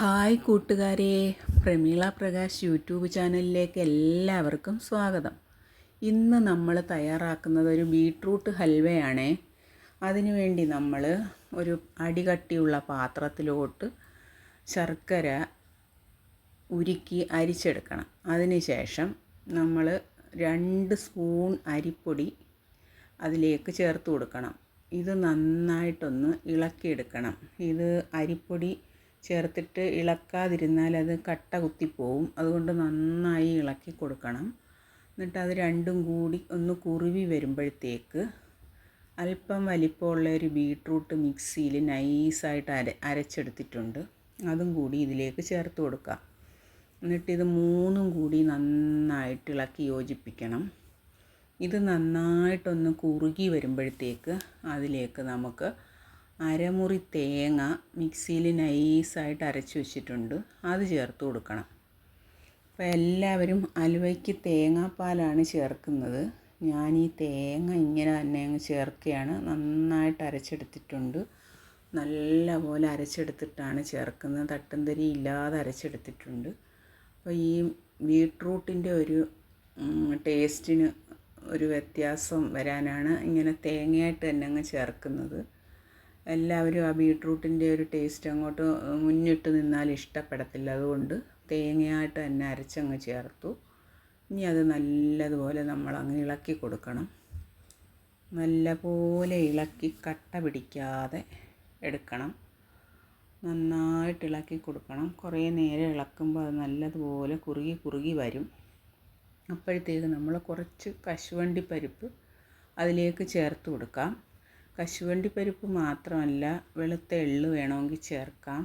Hi കൂട്ടുകാരെ. Prameela Prakash YouTube ചാനലിലേക്ക് എല്ലാവർക്കും സ്വാഗതം. ഇന്ന് നമ്മൾ തയ്യാറാക്കുന്നത് ഒരു ബീട്രൂട്ട് ഹൽവയാണേ. അതിനുവേണ്ടി നമ്മൾ ഒരു അടികട്ടിയുള്ള പാത്രത്തിലോട്ട് ശർക്കര ഉരുക്കി അരിച്ചെടുക്കണം. അതിനുശേഷം നമ്മൾ രണ്ട് സ്പൂൺ അരിപ്പൊടി അതിലേക്ക് ചേർത്ത് കൊടുക്കണം. ഇത് നന്നായിട്ടൊന്ന് ഇളക്കിയെടുക്കണം. ഇത് അരിപ്പൊടി ചേർത്തിട്ട് ഇളക്കാതിരുന്നാൽ അത് കട്ട കുത്തിപ്പോവും. അതുകൊണ്ട് നന്നായി ഇളക്കി കൊടുക്കണം. എന്നിട്ട് അത് രണ്ടും കൂടി ഒന്ന് കുറുവി വരുമ്പോഴത്തേക്ക് അല്പം വലിപ്പമുള്ള ഒരു ബീട്രൂട്ട് മിക്സിയിൽ നൈസായിട്ട് അര അരച്ചെടുത്തിട്ടുണ്ട്. അതും കൂടി ഇതിലേക്ക് ചേർത്ത് കൊടുക്കുക. എന്നിട്ട് ഇത് മൂന്നും കൂടി നന്നായിട്ട് ഇളക്കി യോജിപ്പിക്കണം. ഇത് നന്നായിട്ടൊന്ന് കുറുകി വരുമ്പോഴത്തേക്ക് അതിലേക്ക് നമുക്ക് അരമുറി തേങ്ങ മിക്സിയിൽ നൈസായിട്ട് അരച്ച് വെച്ചിട്ടുണ്ട്. അത് ചേർത്ത് കൊടുക്കണം. അപ്പോൾ എല്ലാവരും അലുവയ്ക്ക് തേങ്ങാപ്പാലാണ് ചേർക്കുന്നത്. ഞാൻ ഈ തേങ്ങ ഇങ്ങനെ തന്നെ അങ്ങ് ചേർക്കുകയാണ്. നന്നായിട്ട് അരച്ചെടുത്തിട്ടുണ്ട്. നല്ല പോലെ അരച്ചെടുത്തിട്ടാണ് ചേർക്കുന്നത്. തട്ടുംതരി ഇല്ലാതെ അരച്ചെടുത്തിട്ടുണ്ട്. അപ്പോൾ ഈ ബീട്രൂട്ടിന്റെ ഒരു ടേസ്റ്റിന് ഒരു വ്യത്യാസം വരാനാണ് ഇങ്ങനെ തേങ്ങയായിട്ട് തന്നെ അങ്ങ് ചേർക്കുന്നത്. എല്ലാവരും ആ ബീട്രൂട്ടിന്റെ ഒരു ടേസ്റ്റ് അങ്ങോട്ട് മുന്നിട്ട് നിന്നാൽ ഇഷ്ടപ്പെടത്തില്ല. അതുകൊണ്ട് തേങ്ങയായിട്ട് തന്നെ അരച്ചങ്ങ് ചേർത്തു. ഇനി അത് നല്ലതുപോലെ നമ്മൾ അങ്ങ് ഇളക്കി കൊടുക്കണം. നല്ലപോലെ ഇളക്കി കട്ട പിടിക്കാതെ എടുക്കണം. നന്നായിട്ട് ഇളക്കി കൊടുക്കണം. കുറേ നേരം ഇളക്കുമ്പോൾ അത് നല്ലതുപോലെ കുറുകി കുറുകി വരും. അപ്പോഴത്തേക്ക് നമ്മൾ കുറച്ച് കശുവണ്ടി പരിപ്പ് അതിലേക്ക് ചേർത്ത് കൊടുക്കാം. കശുവണ്ടി പരിപ്പ് മാത്രമല്ല വെളുത്ത എള്ള് വേണമെങ്കിൽ ചേർക്കാം.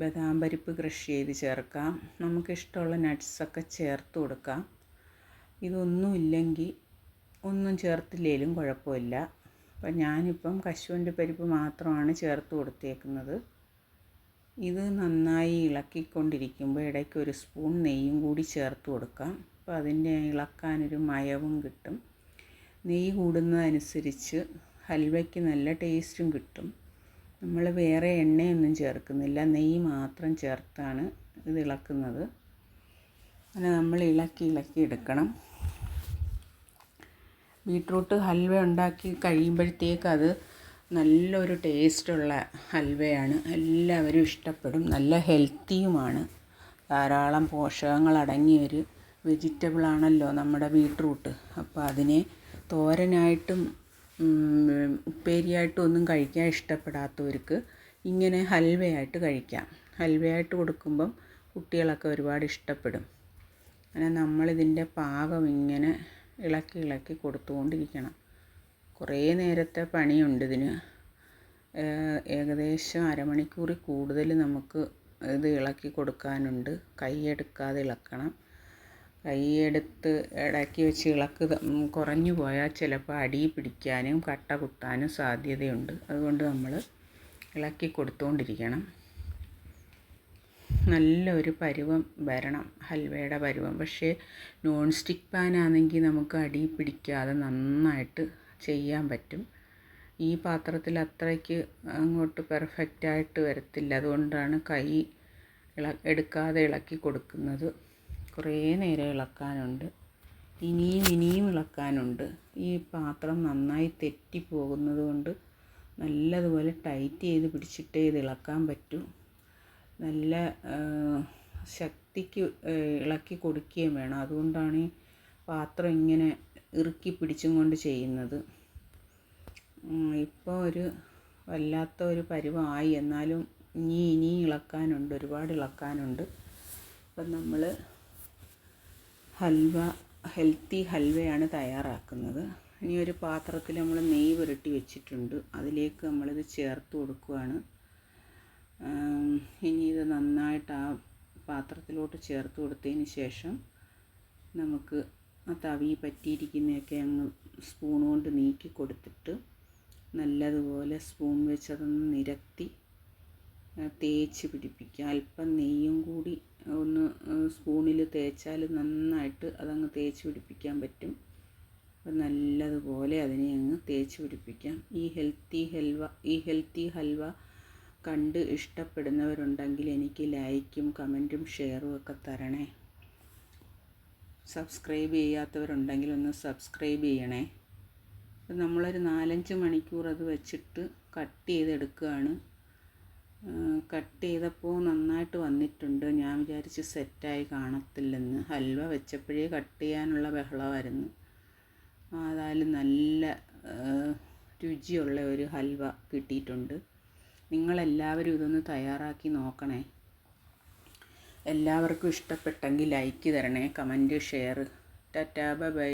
ബദാം പരിപ്പ് ക്രഷ് ചെയ്ത് ചേർക്കാം. നമുക്കിഷ്ടമുള്ള നട്ട്സൊക്കെ ചേർത്ത് കൊടുക്കാം. ഇതൊന്നുമില്ലെങ്കിൽ ഒന്നും ചേർത്തില്ലെങ്കിലും കുഴപ്പമില്ല. അപ്പം ഞാനിപ്പം കശുവണ്ടി പരിപ്പ് മാത്രമാണ് ചേർത്ത് കൊടുത്തേക്കുന്നത്. ഇത് നന്നായി ഇളക്കിക്കൊണ്ടിരിക്കുമ്പോൾ ഇടയ്ക്ക് ഒരു സ്പൂൺ നെയ്യും കൂടി ചേർത്ത് കൊടുക്കാം. അപ്പോൾ അതിന്റെ ഇളക്കാനൊരു മയവും കിട്ടും. നെയ്യ് കൂടുന്നതനുസരിച്ച് ഹൽവയ്ക്ക് നല്ല ടേസ്റ്റും കിട്ടും. നമ്മൾ വേറെ എണ്ണയൊന്നും ചേർക്കുന്നില്ല. നെയ്യ് മാത്രം ചേർത്താണ് ഇത് ഇളക്കുന്നത്. അങ്ങനെ നമ്മൾ ഇളക്കി ഇളക്കി എടുക്കണം. ബീട്രൂട്ട് ഹൽവ ഉണ്ടാക്കി കഴിയുമ്പോഴത്തേക്ക് അത് നല്ലൊരു ടേസ്റ്റുള്ള ഹൽവയാണ്. എല്ലാവരും ഇഷ്ടപ്പെടും. നല്ല ഹെൽത്തിയുമാണ്. ധാരാളം പോഷകങ്ങൾ അടങ്ങിയ ഒരു വെജിറ്റബിളാണല്ലോ നമ്മുടെ ബീട്രൂട്ട്. അപ്പോൾ അതിനെ തോരനായിട്ടും ഉപ്പേരിയായിട്ടും ഒന്നും കഴിക്കാൻ ഇഷ്ടപ്പെടാത്തവർക്ക് ഇങ്ങനെ ഹൽവയായിട്ട് കഴിക്കാം. ഹൽവയായിട്ട് കൊടുക്കുമ്പം കുട്ടികളൊക്കെ ഒരുപാട് ഇഷ്ടപ്പെടും. അങ്ങനെ നമ്മളിതിന്റെ പാകം ഇങ്ങനെ ഇളക്കി ഇളക്കി കൊടുത്തുകൊണ്ടിരിക്കണം. കുറേ നേരത്തെ പണിയുണ്ട് ഇതിന്. ഏകദേശം അരമണിക്കൂറിൽ കൂടുതൽ നമുക്ക് ഇത് ഇളക്കി കൊടുക്കാനുണ്ട്. കൈയെടുക്കാതെ ഇളക്കണം. കൈയെടുത്ത് ഇടയ്ക്ക് വെച്ച് ഇളക്ക് കുറഞ്ഞു പോയാൽ ചിലപ്പോൾ അടി പിടിക്കാനും കട്ട കുത്താനും സാധ്യതയുണ്ട്. അതുകൊണ്ട് നമ്മൾ ഇളക്കി കൊടുത്തുകൊണ്ടിരിക്കണം നല്ലൊരു പരുവം വരണം. ഹൽവയുടെ പരുവം. പക്ഷേ നോൺ സ്റ്റിക്ക് പാനാണെങ്കിൽ നമുക്ക് അടി പിടിക്കാതെ നന്നായിട്ട് ചെയ്യാൻ പറ്റും. ഈ പാത്രത്തിൽ അത്രയ്ക്ക് അങ്ങോട്ട് പെർഫെക്റ്റായിട്ട് വരത്തില്ല. അതുകൊണ്ടാണ് കൈ ഇള എടുക്കാതെ ഇളക്കി കൊടുക്കുന്നത്. കുറേ നേരം ഇളക്കാനുണ്ട്. ഇനിയും ഇനിയും ഇളക്കാനുണ്ട്. ഈ പാത്രം നന്നായി തെറ്റിപ്പോകുന്നത് കൊണ്ട് നല്ലതുപോലെ ടൈറ്റ് ചെയ്ത് പിടിച്ചിട്ടേ ഇത് ഇളക്കാൻ പറ്റൂ. നല്ല ശക്തിക്ക് ഇളക്കി കൊടുക്കുകയും വേണം. അതുകൊണ്ടാണ് ഈ പാത്രം ഇങ്ങനെ ഇറുക്കി പിടിച്ചും കൊണ്ട് ചെയ്യുന്നത്. ഇപ്പോൾ ഒരു വല്ലാത്ത ഒരു പരുവമായി എന്നാലും ഇനി ഇനിയും ഇളക്കാനുണ്ട്. ഒരുപാട് ഇളക്കാനുണ്ട്. അപ്പം നമ്മൾ ഹൽവ ഹെൽത്തി ഹൽവയാണ് തയ്യാറാക്കുന്നത്. ഇനി ഒരു പാത്രത്തിൽ നമ്മൾ നെയ്യ് പുരട്ടി വെച്ചിട്ടുണ്ട്. അതിലേക്ക് നമ്മളിത് ചേർത്ത് കൊടുക്കുകയാണ് ഇനി ഇത് നന്നായിട്ട് ആ പാത്രത്തിലോട്ട് ചേർത്ത് കൊടുത്തതിന് ശേഷം നമുക്ക് ആ തവി പറ്റിയിരിക്കുന്നതൊക്കെ അങ്ങ് സ്പൂൺ കൊണ്ട് നീക്കി കൊടുത്തിട്ട് നല്ലതുപോലെ സ്പൂൺ വെച്ചതൊന്ന് നിരത്തി തേച്ച് പിടിപ്പിക്കുക. അല്പം നെയ്യും കൂടി ഒന്ന് സ്പൂണിൽ തേച്ചാൽ നന്നായിട്ട് അതങ്ങ് തേച്ച് പിടിപ്പിക്കാൻ പറ്റും. അപ്പം നല്ലതുപോലെ അതിനെ അങ്ങ് തേച്ച് പിടിപ്പിക്കാം. ഈ ഹെൽത്തി ഹൽവ ഈ ഹെൽത്തി ഹൽവ കണ്ട് ഇഷ്ടപ്പെടുന്നവരുണ്ടെങ്കിൽ എനിക്ക് ലൈക്കും കമന്റും ഷെയറും ഒക്കെ തരണേ. സബ്സ്ക്രൈബ് ചെയ്യാത്തവരുണ്ടെങ്കിൽ ഒന്ന് സബ്സ്ക്രൈബ് ചെയ്യണേ. നമ്മളൊരു നാലഞ്ച് മണിക്കൂർ അത് വെച്ചിട്ട് കട്ട് ചെയ്തെടുക്കുകയാണ്. കട്ട് ചെയ്തപ്പോൾ നന്നായിട്ട് വന്നിട്ടുണ്ട്. ഞാൻ വിചാരിച്ച് സെറ്റായി കാണത്തില്ലെന്ന്. ഹൽവ വെച്ചപ്പോഴേ കട്ട് ചെയ്യാനുള്ള ബഹളമായിരുന്നു അതായാലും നല്ല രുചിയുള്ള ഒരു ഹൽവ കിട്ടിയിട്ടുണ്ട്. നിങ്ങളെല്ലാവരും ഇതൊന്ന് തയ്യാറാക്കി നോക്കണേ. എല്ലാവർക്കും ഇഷ്ടപ്പെട്ടെങ്കിൽ ലൈക്ക് തരണേ കമന്റ് ഷെയർ ടാറ്റാ ബൈ.